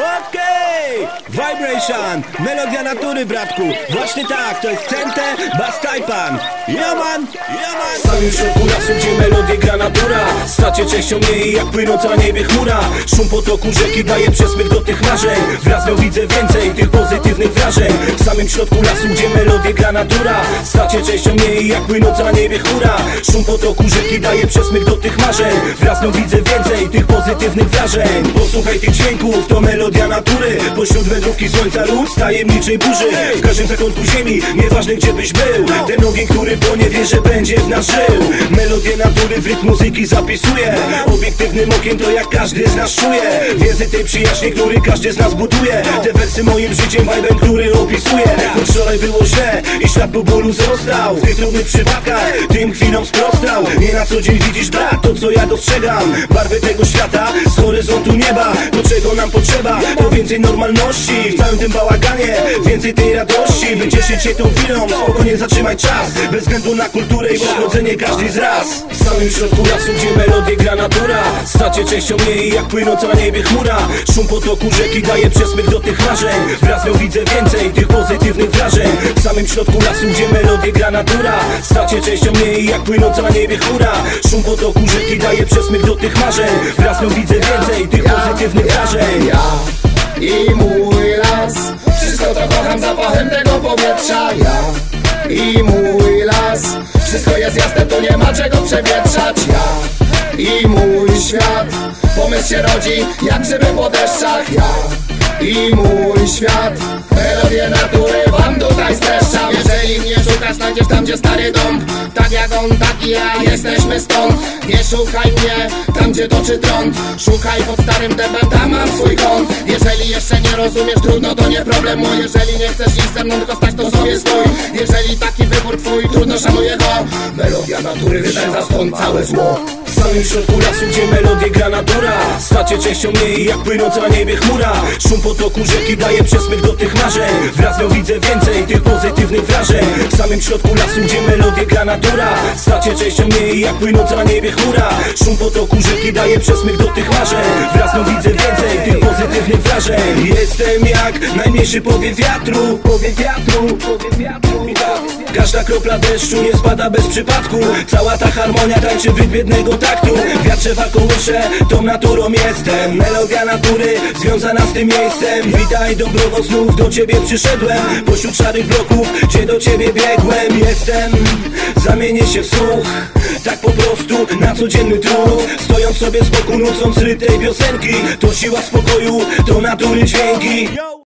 Okej! Vibration! Melodia natury, bratku! Właśnie tak, to jest Cente Bastajpan! Jaman! Jaman! Sam już od góra, melodię gra natura Stacie częścią niej, jak płynąca niebie chmura. Szum potoku rzeki daje przesmyk do tych marzeń. Wraz nią widzę więcej tych pozytywnych wrażeń. W samym środku lasu, gdzie melodię gra natura. Stacie częścią niej, jak płynąca niebie chmura. Szum potoku rzeki daje przesmyk do tych marzeń. Wraz nią widzę więcej tych pozytywnych wrażeń. Posłuchaj tych dźwięków, to melodia natury. Pośród wędrówki słońca lud z tajemniczej burzy. W każdym zakątku ziemi, nieważne gdzie byś był. Ten ogień, który płonie, wie, że będzie w nas żył. Melodie natury w rytm muzyki zapisuje Obiektywnym okiem to jak każdy z nas czuje. Więzy tej przyjaźni, który każdy z nas buduje. Te wersy moim życiem, vibe'em, który opisuje. Choć wczoraj było źle i ślad po bólu został W tych trudnych przypadkach, tym chwilom sprostał. Nie na co dzień widzisz brak, to co ja dostrzegam. Barwy tego świata, z horyzontu nieba To czego nam potrzeba, to więcej normalności W całym tym bałaganie, więcej tej radości By cieszyć się tą chwilą, spokojnie zatrzymaj czas Bez względu na kulturę i pochodzenie każdej z ras W samym środku lasu, gdzie gra natura Stacie częścią niej, jak płynąca na niebie chmura. Szum potoku rzeki daje przesmyk do tych marzeń Wraz nią widzę więcej tych pozytywnych wrażeń. W samym środku lasu, gdzie melodię gra natura Stacie częścią niej, jak płynąca na niebie chmura. Szum potoku rzeki daje przesmyk do tych marzeń. Wraz nią widzę więcej tych pozytywnych wrażeń. Ja i mój las. Wszystko co kocham zapachem tego powietrza. Ja i mój las. Wszystko jest jasne, tu nie ma czego przewietrzać Ja i mój świat. Pomysł się rodzi jak grzyby po deszczach. Ja i mój świat. Melodię natury wam tutaj streszczam. Jeżeli mnie szukasz, znajdziesz tam gdzie stary dom. Tak jak on, tak i ja, jesteśmy stąd. Nie szukaj mnie tam gdzie toczy trąd. Szukaj pod starym dębem, tam mam swój kąt. Jeżeli jeszcze nie rozumiesz, trudno to nie problemu Jeżeli nie chcesz iść ze mną, tylko stać to sobie stój. Jeżeli taki wybór twój, trudno szanuję go. Melodia natury wypędza stąd całe zło samym środku lasu, gdzie melodię gra natura. Stacie częścią niej, jak płynąca na niebie chmura. Szum potoku rzeki daje przesmyk do tych marzeń. Wraz nią widzę więcej tych pozytywnych wrażeń. W samym środku lasu, gdzie melodię gra natura. Stacie częścią niej, jak płynąca na niebie chmura. Szum potoku rzeki daje przesmyk do tych marzeń. Wraz nią widzę więcej tych pozytywnych wrażeń. Jestem jak najmniejszy powiew wiatru. Powiew wiatru, powiew wiatru Każda kropla deszczu nie spada bez przypadku. Cała ta harmonia tańczy w rytm jednego taktu Wiatrze kołysze, tą naturą jestem. Melodia natury związana z tym miejscem. Witaj dobrowo znów do ciebie przyszedłem. Pośród szarych bloków, gdzie do ciebie biegłem. Jestem, zamienię się w słuch. Tak po prostu, na codzienny trud Stojąc sobie z boku, nucąc rytm tej piosenki. To siła spokoju, to natury dźwięki!